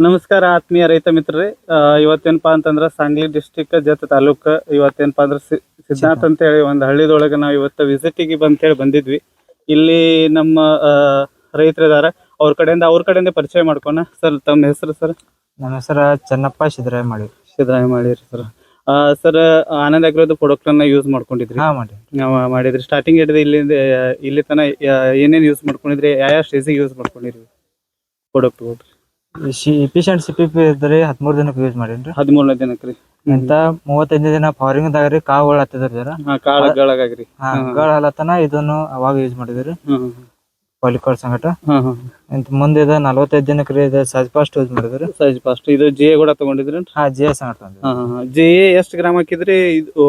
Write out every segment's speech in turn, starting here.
ನಮಸ್ಕಾರ ಆತ್ಮೀಯ ರೈತ ಮಿತ್ರರೇ. ಇವತ್ತೇನಪ್ಪ ಇವತ್ತೇನಪ್ಪಾ ಅಂತಂದ್ರ ಸಾಂಗ್ಲಿ ಡಿಸ್ಟಿಕ್ ಜತ್ ತಾಲೂಕ್ ಇವತ್ತೇನಪ್ಪ ಅಂದ್ರ ಸಿದ್ಧಾರ್ಥ ಅಂತ ಹೇಳಿ ಒಂದು ಹಳ್ಳಿದೊಳಗ ನಾವು ಇವತ್ತು ವಿಸಿಟಿಗೆ ಬಂತೇಳಿ ಬಂದಿದ್ವಿ. ಇಲ್ಲಿ ನಮ್ಮ ರೈತರಿದಾರ ಅವ್ರ ಕಡೆಯಿಂದ ಅವ್ರ ಕಡೆಯಿಂದ ಪರಿಚಯ ಮಾಡ್ಕೋಣ. ಸರ್ ತಮ್ಮ ಹೆಸರು ಸರ್? ನಮ್ಮ ಹೆಸರು ಚೆನ್ನಪ್ಪ ಸಿದ್ದರಾಯ ಮಾಡಿ ಸಿದ್ದರಾಯ ಮಾಡಿರಿ ಸರ್. ಸರ್ ಆನಂದ್ ಅಗ್ರೋದು ಪ್ರಾಡಕ್ಟ್ ಅನ್ನ ಯೂಸ್ ಮಾಡ್ಕೊಂಡಿದ್ರಿ. ಹಾ ಮಾಡಿ ನಾವು ಮಾಡಿದ್ರಿ. ಸ್ಟಾರ್ಟಿಂಗ್ ಹಿಡಿದು ಇಲ್ಲಿಂದ ಇಲ್ಲಿ ತನ ಏನೇನು ಯೂಸ್ ಮಾಡ್ಕೊಂಡಿದ್ರಿ ಯಾವ ಸ್ಟೇಜಿಗೆ use ಮಾಡ್ಕೊಂಡಿರಿ product efficient C P P ಇದ್ರಿ ಹದಿಮೂರು ದಿನಕ್ಕೆ ಯೂಸ್ ಮಾಡೀನಿ ಹದಿಮೂರನೇ ದಿನಕ್ಕೆ ರೀ. ಅಂತ ಮೂವತ್ತೈದನೇ ದಿನ ಪವರಿಂಗ್ದಾಗ ರೀ ಕಾವುಗಳು ಹತ್ತಿದ್ರಿ ಜರ? ಹಾ ಕಾಳಗಳಾಗ್ರಿ ಹಾ ಗಳ ಹಲತನ ಇದನ್ನು ಅವಾಗ ಯೂಸ್ ಮಾಡಿದ್ರಿ. ಪಾಲಿಕಾಲ್ ಸಂಗಟ. ಅಂತ ಮುಂದೆ ಇದು ನಲ್ವತ್ತೈದು ದಿನಕ್ಕೆ ರೀ ಇದು ಸಜ್ ಫಾಸ್ಟ್ ಯೂಸ್ ಮಾಡಿದ್ರಿ. ಸೈಜ್ ಫಾಸ್ಟ್ ಇದು ಜಿ ಕೂಡ ತಗೊಂಡಿದ್ರಿ ಹಾ ಜಿ ಸಂಗಟ. ಜಿ ಎಷ್ಟು ಗ್ರಾಮ್ ಹಾಕಿದ್ರಿ? ಇದು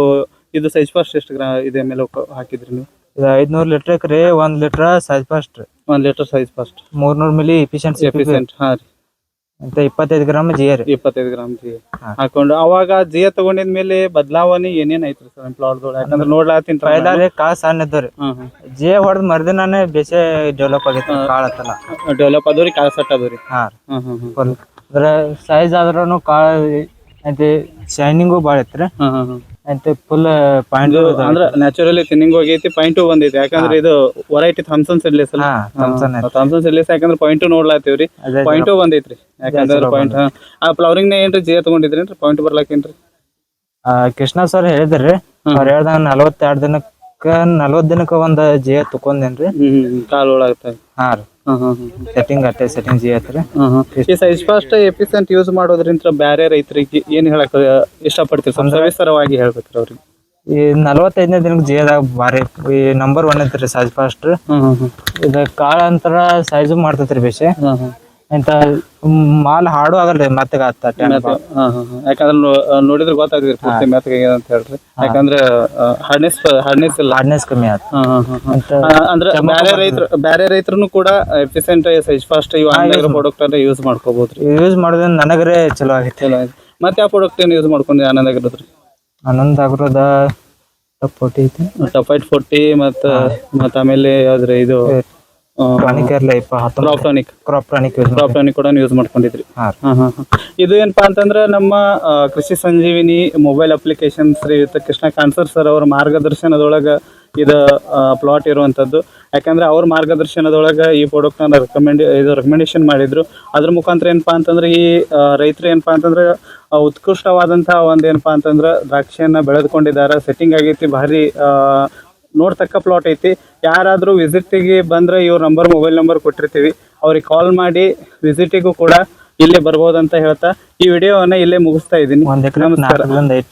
ಇದು ಸೈಜ್ ಫಾಸ್ಟ್ ಎಷ್ಟು ಗ್ರಾಮ್ ಇದೆ ಮೇಲೆ ಹಾಕಿದ್ರಿ ನೀವು? ಇದು ಐದ್ನೂರು ಲೀಟ್ರಕ್ ರೀ ಒಂದ್ ಲೀಟ್ರ್ ಸೈಜ್ ಫಾಸ್ಟ್ ಒಂದ್ ಲೀಟರ್ ಸೈಜ್ ಫಾಸ್ಟ್ ಮೂರ್ನೂರು ಮಿಲಿ ಎಫಿಷಿಯಂಟ್ ಪಿ ಹಾ ರೀ. ಅಂತ ಇಪ್ಪತ್ತೈದು ಗ್ರಾಮ್ ಜಿ ಎ ರೀ ಇಪ್ಪತ್ತೈದು ಗ್ರಾಮ್ ಜಿ ಹಾಕೊಂಡು ಅವಾಗ ಜಿ ತಗೊಂಡಿದ ಮೇಲೆ ಬದಲಾವಣೆ ಏನೇನ್ ಐತ್ರಿ ಸರ್ ಪ್ಲಾಟ್ದೊಳಗೆ ಯಾಕಂದ್ರೆ ನೋಡ್ಲಾತೀನಿ ಪೈಲ ಕಾಸ್ ಕಾಳು ಸಣ್ಣ ಇದ್ದವ್ರಿ ಹ್ಮ್ ಹ್ಮ್. ಜಿ ಎ ಹೊಡೆದ್ ಮರ್ದಿನಾನೆ ಬೇಸೆ ಡೆವಲಪ್ ಆಗೈತಿ ಕಾಳು ಹತ್ತಲ್ಲ. ಡೆವಲಪ್ ಆದವ್ರಿ ಕಾಳ ಸಟ್ ಅದವ್ರಿ ಹಾ. ಅದ್ರ ಸೈಜ್ ಆದ್ರೂ ಕಾಳ ಐತಿ ಶೈನಿಂಗು ಭಾಳ ಐತ್ರಿ. ಫುಲ್ ಪಾಯಿಂಟ್ ಅಂದ್ರೆ ನ್ಯಾಚುರಲಿ ತಿನ್ನಿಂಗ್ ಹೋಗೈತಿ ಪಾಯಿಂಟ್ ಬಂದೈತಿ. ಯಾಕಂದ್ರೆ ಇದು ವರೈಟಿ ಥಾಮ್ಸನ್ ಸೆಡ್ಲೆಸ್ ಅಲ್ಲ. ಥಮ್ಸನ್ ಸಿಡ್ಲೇಸ್ ಯಾಕಂದ್ರೆ ಪಾಯಿಂಟ್ ನೋಡ್ಲಾತೀವ್ರಿ ಪಾಯಿಂಟ್ ಬಂದೈತ್ರಿ. ಯಾಕಂದ್ರೆ ಪಾಯಿಂಟ್ ಆ ಫ್ಲವರಿಂಗ್ನ ಏನ್ರಿ ಜೇ ತಗೊಂಡಿದ್ರೇನ್ರಿ? ಪಾಯಿಂಟ್ ಬರ್ಲಾಕೇನ್ರಿ? ಆ, ಕೃಷ್ಣ ಸರ್ ಹೇಳಿದ್ರಿ ಅವ್ರ ಹೇಳ್ದಂಗ ನಲವತ್ತೆರಡು ದಿನಕ್ಕ ನಲವತ್ ದಿನಕ್ಕ ಒಂದ್ ಜಿ ತಕೊಂಡೇನ್ರಿ. ಕಾಲು ಒಳಾಗ್ತದೆ ಹಾ ರೀ. ಸೆಟ್ಟಿಂಗ್ ಅಟ್ಟೆ ಸೆಟ್ಟಿಂಗ್ ಜಿ ಹ್ಮ್. ಈ ಸೈಜ್ ಫಾಸ್ಟ್ ಎಫಿಸೆಂಟ್ ಯೂಸ್ ಮಾಡೋದ್ರಿಂದ ಬ್ಯಾರೆ ರೈತರಿಗೆ ಏನ್ ಹೇಳಕ್ ಇಷ್ಟಪಡ್ತೀರಿ? ಸವಿಸ್ತರವಾಗಿ ಹೇಳ್ಬೇಕ್ರಿ ಅವ್ರಿಗೆ. ಈ ನಲವತ್ತೈದನೇ ದಿನಕ್ಕೆ ಜಿಯದಾಗ ಭಾರಿ ಈ ನಂಬರ್ ಒನ್ ಐತ್ರಿ ಸೈಜ್ ಫಾಸ್ಟ್ ಇದು ಕಾಳ ಅಂತರ ಸೈಜು ಮಾಡ್ತೈತ್ರಿ ಬೇಸೆ ಇಂತ ಮಾಲ್ ಹಾಡು ಆಗಲ್ರಿ ಮತ್ತೆ ಹತ್ತ ಮೆತ್ತ- ಹಾ, ಹಾ, ಹಾ. ಯಾಕಂದ್ರೆ ನೋಡಿದ್ರೆ ಗೊತ್ತಾಗ್ತದೆ ಪೂರ್ತಿ ಮೆತ್ತಗೆ ಅಂತ ಹೇಳ್ರಿ. ಯಾಕಂದ್ರೆ ಹಾರ್ಡ್ನೆಸ್ ಹಾರ್ಡ್ನೆಸ್ ಇಲ್ಲ. ಹಾರ್ಡ್ನೆಸ್ ಕಮ್ಮಿ ಆತ. ಅಂದ್ರೆ ಬೇರೆ ರೈತರು ಬ್ಯಾರೆ ರೈತರು ಕೂಡ ಎಫಿಸೆಂಟ್ ಸೈಜ್ ಫಾಸ್ಟ್ ಇವು ಆನ್ಲೈನ್ ಪ್ರಾಡಕ್ಟ್ ಅಂದ್ರೆ ಯೂಸ್ ಮಾಡ್ಕೋಬಹುದು ಯೂಸ್ ಮಾಡೋದ್ರಿಂದ ನನಗರೆ ಚಲೋ ಆಗೈತಿ. ಮತ್ತೆ ಆ ಪ್ರಾಡಕ್ಟ್ ಏನು ಯೂಸ್ ಮಾಡ್ಕೊಂಡು ಆನಂದ ಆಗಿರೋದ್ರಿ? ಆನಂದ್ ಆಗ್ರದ ಫೋರ್ಟಿ ಐತಿ. ಟಫೈಟ್ ಫೋರ್ಟಿ ಮತ್ತ ಮತ್ತ ಆಮೇಲೆ ಯಾವ್ದ್ರ ಇದು ಪ್ರಾಣಿಕ್ ಇಪ್ಪ ಕ್ರಾಪ್ಟಾನಿಕ್ ಕ್ರಾಪ್ಟಾನಿಕ್ ಕೂಡ ಯೂಸ್ ಮಾಡ್ಕೊಂಡಿದ್ರಿ. ಇದು ಏನಪ್ಪಾ ಅಂತಂದ್ರೆ ನಮ್ಮ ಕೃಷಿ ಸಂಜೀವಿನಿ ಮೊಬೈಲ್ ಅಪ್ಲಿಕೇಶನ್ ಶ್ರೀಯುತ ಕೃಷ್ಣ ಕಾನ್ಸರ್ ಸರ್ ಅವರ ಮಾರ್ಗದರ್ಶನದೊಳಗ ಇದು ಪ್ಲಾಟ್ ಇರುವಂತದ್ದು. ಯಾಕಂದ್ರೆ ಅವ್ರ ಮಾರ್ಗದರ್ಶನದೊಳಗ ಈ ಪ್ರಾಡಕ್ಟ್ನ ರೆಕಮೆಂಡ್ ಇದು ರೆಕಮೆಂಡೇಶನ್ ಮಾಡಿದ್ರು. ಅದ್ರ ಮುಖಾಂತರ ಏನಪ್ಪಾ ಅಂತಂದ್ರೆ ಈ ರೈತರು ಏನಪ್ಪಾ ಅಂತಂದ್ರೆ ಉತ್ಕೃಷ್ಟವಾದಂತಹ ಒಂದೇನಪ್ಪಾ ಅಂತಂದ್ರೆ ದ್ರಾಕ್ಷಿಯನ್ನ ಬೆಳೆದುಕೊಂಡಿದ್ದಾರೆ ಸೆಟ್ಟಿಂಗ್ ಆಗೈತಿ ಭಾರಿ ನೋಡ್ತಕ್ಕ ಪ್ಲಾಟ್ ಐತಿ. ಯಾರಾದರೂ ವಿಸಿಟಿಗೆ ಬಂದರೆ ಇವ್ರ ನಂಬರ್ ಮೊಬೈಲ್ ನಂಬರ್ ಕೊಟ್ಟಿರ್ತೀವಿ. ಅವ್ರಿಗೆ ಕಾಲ್ ಮಾಡಿ ವಿಸಿಟಿಗೂ ಕೂಡ ಇಲ್ಲೇ ಬರ್ಬೋದಂತ ಹೇಳ್ತಾ ಈ ವಿಡಿಯೋವನ್ನ ಇಲ್ಲೇ ಮುಗಿಸ್ತಾ ಇದ್ದೀನಿ. ಐದು